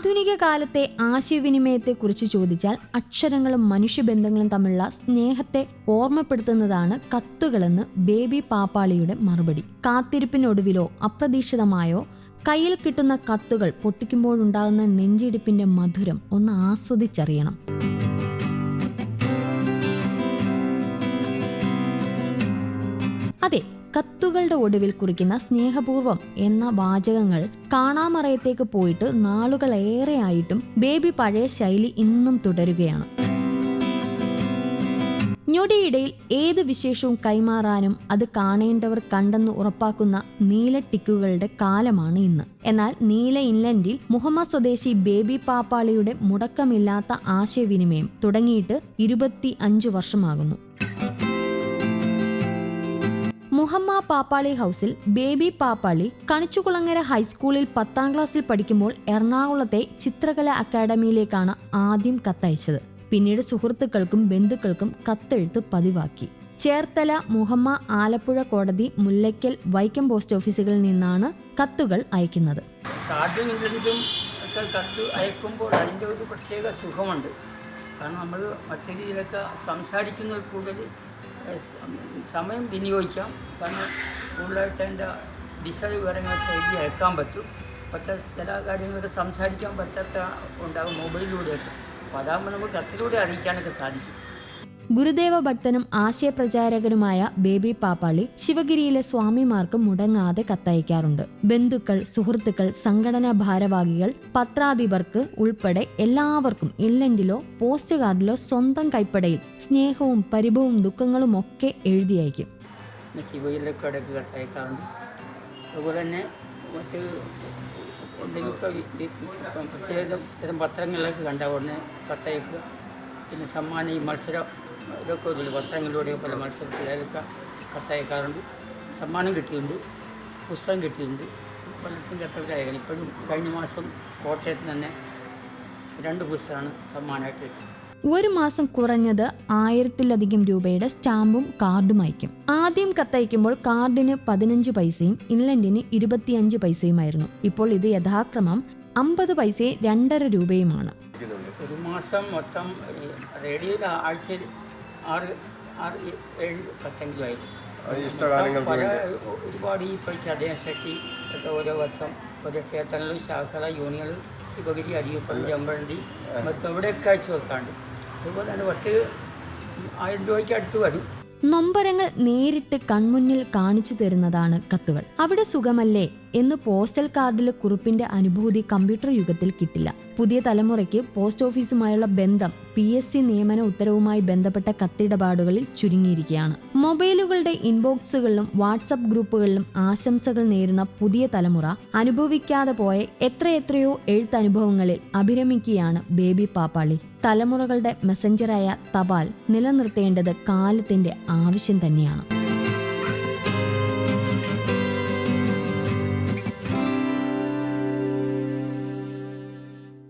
ആധുനിക കാലത്തെ ആശയവിനിമയത്തെക്കുറിച്ച് ചോദിച്ചാൽ അക്ഷരങ്ങളും മനുഷ്യബന്ധങ്ങളും തമ്മിലുള്ള സ്നേഹത്തെ ഓർമ്മപ്പെടുത്തുന്നതാണ് കത്തുകളെന്ന് ബേബി പാപ്പാളിയുടെ മറുപടി. കാത്തിരിപ്പിനൊടുവിലോ അപ്രതീക്ഷിതമായോ കയ്യിൽ കിട്ടുന്ന കത്തുകൾ പൊട്ടിക്കുമ്പോഴുണ്ടാകുന്ന നെഞ്ചിടിപ്പിന്റെ മധുരം ഒന്ന് ആസ്വദിച്ചറിയണം. അതെ കത്തുകളുടെ ഒടുവിൽ കുറിക്കുന്ന സ്നേഹപൂർവം എന്ന വാചകങ്ങൾ കാണാമറയത്തേക്ക് പോയിട്ട് നാളുകളേറെയായിട്ടും ബേബി പഴയ ശൈലി ഇന്നും തുടരുകയാണ്. ഞൊടിയിടയിൽ ഏത് വിശേഷവും കൈമാറാനും അത് കാണേണ്ടവർ കണ്ടെന്ന് ഉറപ്പാക്കുന്ന നീല ടിക്കുകളുടെ കാലമാണ് ഇന്ന്. എന്നാൽ നീല ഇൻലൻഡിൽ മുഹമ്മദ് സ്വദേശി ബേബി പാപ്പാളിയുടെ മുടക്കമില്ലാത്ത ആശയവിനിമയം തുടങ്ങിയിട്ട് ഇരുപത്തി അഞ്ചു വർഷമാകുന്നു. പാപ്പാളി ഹൗസിൽ ബേബി പാപ്പാളി കണിച്ചുകുളങ്ങര ഹൈസ്കൂളിൽ പത്താം ക്ലാസ്സിൽ പഠിക്കുമ്പോൾ എറണാകുളത്തെ ചിത്രകല അക്കാദമിയിലേക്കാണ് ആദ്യം കത്തയച്ചത്. പിന്നീട് സുഹൃത്തുക്കൾക്കും ബന്ധുക്കൾക്കും കത്തെഴുത്ത് പതിവാക്കി. ചേർത്തല മുഹമ്മ ആലപ്പുഴ കോടതി മുല്ലയ്ക്കൽ വൈക്കം പോസ്റ്റ് ഓഫീസുകളിൽ നിന്നാണ് കത്തുകൾ അയക്കുന്നത്. ഒക്കെ കത്ത് അയക്കുമ്പോൾ പ്രത്യേക സുഖമുണ്ട്. കാരണം നമ്മൾ സംസാരിക്കുന്നത് കൂടുതൽ സമയം വിനിയോഗിക്കാം. കാരണം കൂടുതലായിട്ട് അതിന്റെ ദിശ വിവരങ്ങളൊക്കെ എഴുതി അയക്കാൻ പറ്റും. പക്ഷേ ചില കാര്യങ്ങളൊക്കെ സംസാരിക്കാൻ പറ്റാത്ത ഉണ്ടാകും മൊബൈലിലൂടെയൊക്കെ. അപ്പോൾ അതാകുമ്പോൾ നമുക്ക് കത്തിലൂടെ അറിയിക്കാനൊക്കെ സാധിക്കും. ഗുരുദേവ ഭക്തനും ആശയപ്രചാരകനുമായ ബേബി പാപ്പാളി ശിവഗിരിയിലെ സ്വാമിമാർക്ക് മുടങ്ങാതെ കത്തയക്കാറുണ്ട്. ബന്ധുക്കൾ സുഹൃത്തുക്കൾ സംഘടനാ ഭാരവാഹികൾ പത്രാധിപർക്ക് ഉൾപ്പെടെ എല്ലാവർക്കും ഇല്ലൻഡിലോ പോസ്റ്റ് കാർഡിലോ സ്വന്തം കൈപ്പടയിൽ സ്നേഹവും പരിഭവവും ദുഃഖങ്ങളും ഒക്കെ എഴുതി അയക്കും. ശിവയിലൊക്കെ ഇടയ്ക്ക് കത്തയക്കാറുണ്ട്. അതുപോലെ തന്നെ മറ്റ് ഇപ്പം പ്രത്യേക തരം പത്രങ്ങളിലൊക്കെ കണ്ട ഉടനെ കത്തയക്കുക. പിന്നെ സമ്മാനം ഈ മത്സരം ഇതൊക്കെ ഒരു വസ്ത്രങ്ങളിലൂടെ പല മത്സരത്തിലൊക്കെ കത്തയക്കാറുണ്ട് സമ്മാനം കിട്ടിയിട്ടുണ്ട് പുസ്തകം കിട്ടിയിട്ടുണ്ട്. പലർക്കും കത്തൊക്കെ അയക്കണം ഇപ്പോഴും കഴിഞ്ഞ മാസം കോട്ടയത്ത് തന്നെ രണ്ട് പുസ്തകമാണ് സമ്മാനമായിട്ട് കിട്ടിയത്. ഒരു മാസം കുറഞ്ഞത് ആയിരത്തിലധികം രൂപയുടെ സ്റ്റാമ്പും കാർഡും അയക്കും. ആദ്യം കത്തയക്കുമ്പോൾ കാർഡിന് പതിനഞ്ച് പൈസയും ഇൻലൻഡിന് ഇരുപത്തിയഞ്ച് പൈസയുമായിരുന്നു. ഇപ്പോൾ ഇത് യഥാക്രമം അമ്പത് പൈസയും രണ്ടര രൂപയുമാണ്. ഒരു മാസം മൊത്തം റേഡിയോയിൽ ആഴ്ചയിൽ ആറ് ആറ് ഏഴ് പത്തെങ്കിലും ആയിരുന്നു പല വേണ്ടി. ഒരുപാട് ഈ പഠിച്ച അദ്ദേഹം ശക്തി ഒക്കെ ഓരോ വർഷം ഓരോ ക്ഷേത്രങ്ങളും ശാഖല യൂണിയനുകൾ ശിവഗിരി അരിയപ്പള്ളി ചെമ്പഴന്തി മറ്റും എവിടെയൊക്കെ അയച്ചു വെക്കാണ്ട് അതുപോലെ തന്നെ പത്ത് ആയിരം രൂപയ്ക്ക് അടുത്ത് വരും. നൊമ്പരങ്ങൾ നേരിട്ട് കൺമുന്നിൽ കാണിച്ചു തരുന്നതാണ് കത്തുകൾ. അവിടെ സുഖമല്ലേ? എന്ന് പോസ്റ്റൽ കാർഡിലെ കുറിപ്പിന്റെ അനുഭൂതി കമ്പ്യൂട്ടർ യുഗത്തിൽ കിട്ടില്ല. പുതിയ തലമുറയ്ക്ക് പോസ്റ്റ് ഓഫീസുമായുള്ള ബന്ധം പി എസ് സി നിയമന ഉത്തരവുമായി ബന്ധപ്പെട്ട കത്തിടപാടുകളിൽ ചുരുങ്ങിയിരിക്കുകയാണ്. മൊബൈലുകളുടെ ഇൻബോക്സുകളിലും വാട്സപ്പ് ഗ്രൂപ്പുകളിലും ആശംസകൾ നേരുന്ന പുതിയ തലമുറ അനുഭവിക്കാതെ പോയ എത്രയെത്രയോ എഴുത്തനുഭവങ്ങളിൽ അഭിരമിക്കുകയാണ് ബേബി പാപ്പാളി. തലമുറകളുടെ മെസ്സഞ്ചറായ തപാൽ നിലനിർത്തേണ്ടത് കാലത്തിന്റെ ആവശ്യം തന്നെയാണ്.